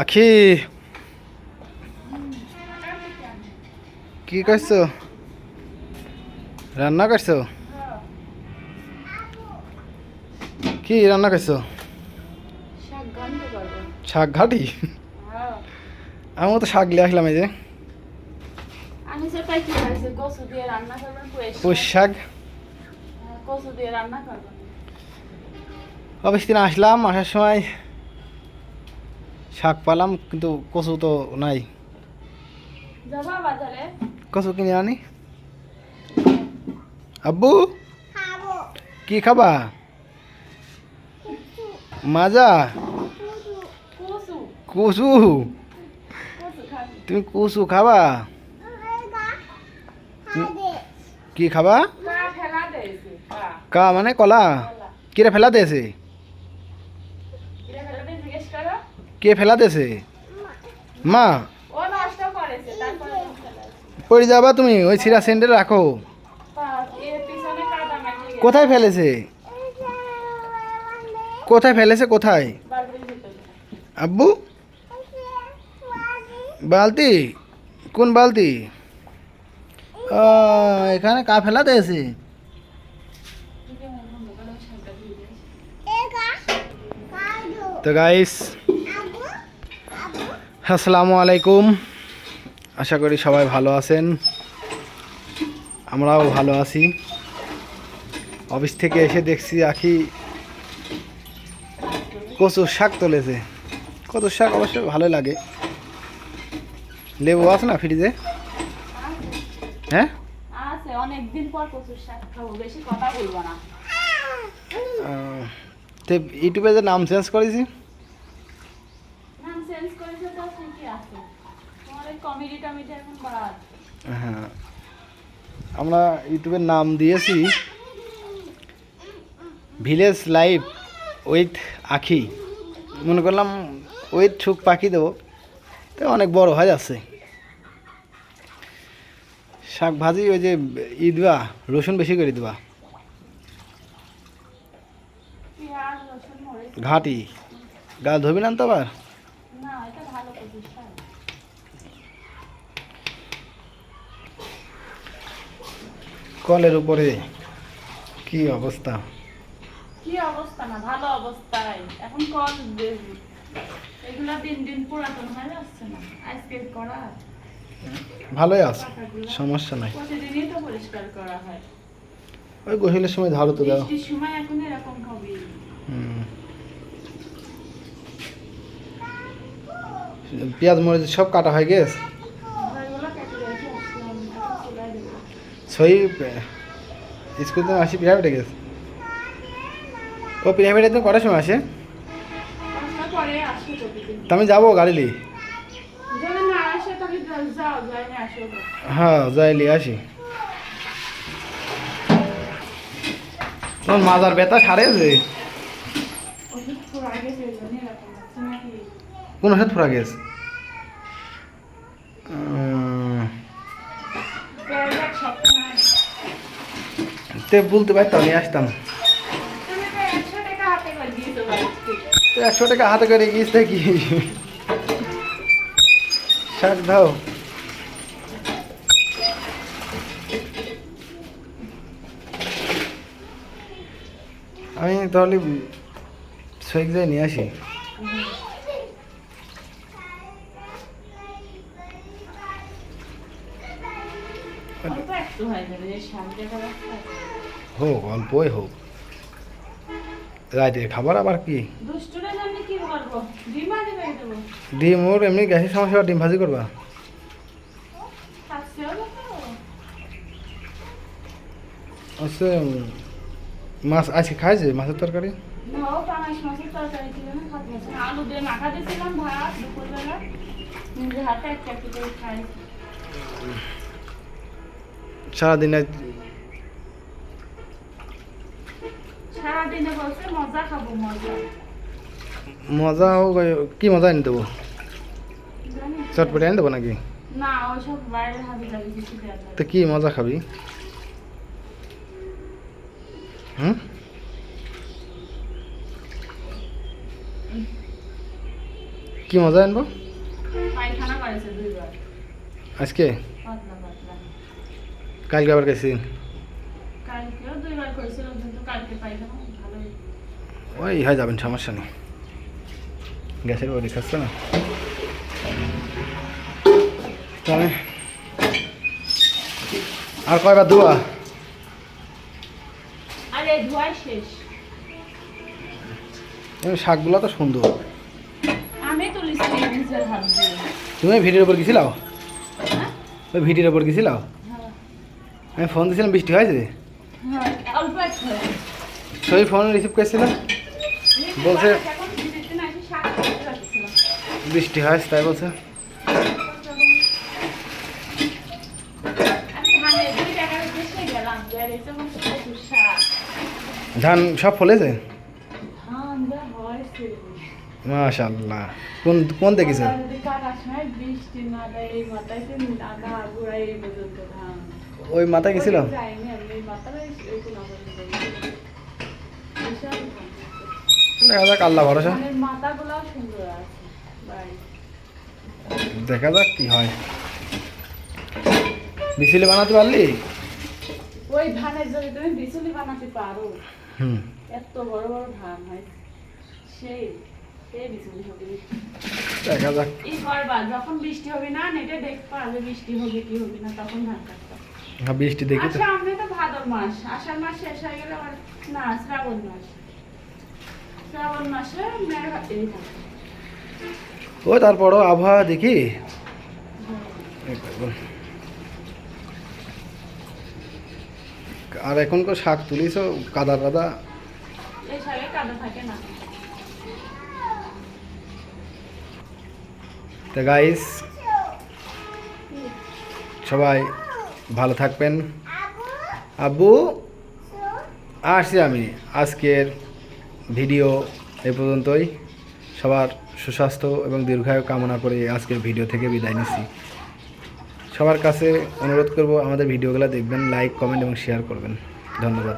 আখি। কি করছ রান্না করছ কি রান্না করছ শাক ঘাটি? হ্যাঁ আমিও তো শাক লিয়ে আসলাম এই যে। আমি পুষ শাক। করবেন। অফিস দিন আসলাম আসার সময় শাক পালাম কিন্তু কচু তো নাই। কচু কিনে আনি। আব্বু? কি খাবা? মাজা? কচু। কুসু কচু। খাবি। তুমি কুসু খাবা? কি খাবা? কা মানে কলা। কলা। কিরে ফেলা দিয়েছে কিরে ফেলা দিয়ে জিজ্ঞেস করো কে ফেলাতেছে মা। পড়ে যাবা তুমি, ওই সিরা সেন্টার রাখো। কোথায় ফেলেছে কোথায় ফেলেছে, কোথায় আব্বু বালতি কোন বালতি এখানে কা ফেলা দিয়েছে দিদি আমার বন্ধ করে আমি শাকটা ধুয়ে দিয়েছি। তো গাইস আসসালামু আলাইকুম। আশা করি সবাই ভালো আছেন। আমরাও ভালো আছি। অফিস থেকে এসে দেখছি আখি কচুর শাক তুলেছে। কচুর শাক অবশ্য ভালোই লাগে। লেবু আছে না ফ্রিজে? হ্যাঁ? অনেকদিন পর কচুর শাক খাব বেশি কথা বলব না। ইউটিউবে যে নাম চেঞ্জ করেছি নাম চেঞ্জ করেছে তো ঠিকই আছে তোমার এই কমেডি টমেডি এখন বাদ হ্যাঁ। আমরা ইউটিউবের নাম দিয়েছি ভিলেজ লাইফ উইথ আখি মনে করলাম উইথ ছুক পাখি দেবো। তো অনেক বড় হয়ে যাচ্ছে শাক ভাজি ওই যে ই দেবা রসুন বেশি করে দেবা। ঘাটি। গাল ধরবি না তো আবার না এটা ভালো কচুর শাক কলের উপরে কি অবস্থা? কি অবস্থা না ভালো অবস্থায়। এখন কল এগুলা দিন দিন পুরাতন হয়ে যাচ্ছে না আজকে করা। ভালোই আছে সমস্যা নাই। প্রতিদিনই তো পরিষ্কার করা হয়। ওই গোসলের সময় ঝাড়ু তো দাও সময় এখন এরকম হবে পেঁয়াজ মরিচ সব কাটা হয়ে গেছে এগুলো কেটে রেখে আসলাম এখন চুলায় দেবো সই স্কুল তো আসি প্রাইভেটে গেছে। ও প্রাইভেটে তো কটার সময় আসে? আমি যাব গাড়ি আসো হ্যাঁ যাইলি আসি। তোমার মাজার ব্যথা হচ্ছে নাকি কোন ওষুধ ফুরা গেছে উম, পেঁয়াজ এক সপ্তাহ নাই। তে বলতে পারতাম নিয়ে আসতাম। একশো টাকা হাতে করে গিয়েছে কি শাক দাও। আমি তাহলে সৈক যাই নিয়ে আসি। একটু হয়ে যাবে, হোক অল্পই হোক। রাতের খাবার আবার কি? ডিম ওর এমনি গ্যাসের সমস্যা ডিম ভাজি করবা? আচ্ছা মাছ আজকে খাইছে মাছের তরকারি? না, ও পাঙাশ মাছের তরকারি ছিল না, খাতে হচ্ছে না। আলু দিয়ে মাখা দিয়েছিলাম ভাত দুপুরবেলা নিজে হাতে একটা একটু করে খাই সারাদিনে বলছে মজা খাব মজা। মজা হোক কি মজা এনে দেবো? চটপটি এনে দেবো নাকি? না ওইসব বাইরে হাবি যাবি কিছু তো কি মজা খাবি? হুম? কি মজা আনব? আজকে? কালকে আবার গেছি কালকেও দুইবার করেছিল কিন্তু কালকে ভালোই ওই হয়ে যাবেন সমস্যা নেই। গ্যাসের বডি খাচ্ছে না? তাহলে আর কয়বার এই শাকগুলো তো সুন্দর। তুমি ভিডিওর উপর গেছিলাও? হ্যাঁ? ওই ভিডিওর উপর গেছিলাও? হ্যাঁ। আমি ফোন দিয়েছিলাম বৃষ্টি হয়েছে? হ্যাঁ সেই ফোন রিসিভ করেছিলাম বলছে বৃষ্টি হয়, তাই বলছে। ধান সব ফলেছে? মাশাল্লাহ কোন কোন দেখেছে? ওই মাথায় গেছিল? দেখা যাক আল্লাহ ভরসা। দেখা যাক কি হয়। বিসিলি বানাতে পারলি? ওই ধানের যদি তুমি বানাতে পারো হুম। এত বড় বড় ধান হয় সেই দেখা যাক। এই যখন বৃষ্টি হবে না নেটে দেখবা যে বৃষ্টি হবে কি হবে না তখন ধান কাটবা। হ্যাঁ, বৃষ্টি দেখি তো আচ্ছা তো ভাদর মাস আষাঢ় মাস শেষ হয়ে গেলে না শ্রাবণ মাস। শ্রাবণ মাসে থাকে। ও তারপরও আবহাওয়া দেখি। আর এখন তো। শাক তুলিস কাদা কাদা এই শাকে কাদা থাকে না। তা গাইস সবাই ভালো থাকবেন। আব্বু আসছি আমি আজকের ভিডিও এ পর্যন্তই। সবার সুস্বাস্থ্য এবং দীর্ঘায়ু কামনা করে আজকের ভিডিও থেকে বিদায় নিচ্ছি। সবার কাছে অনুরোধ করব আমাদের ভিডিওগুলো দেখবেন লাইক কমেন্ট এবং শেয়ার করবেন। ধন্যবাদ।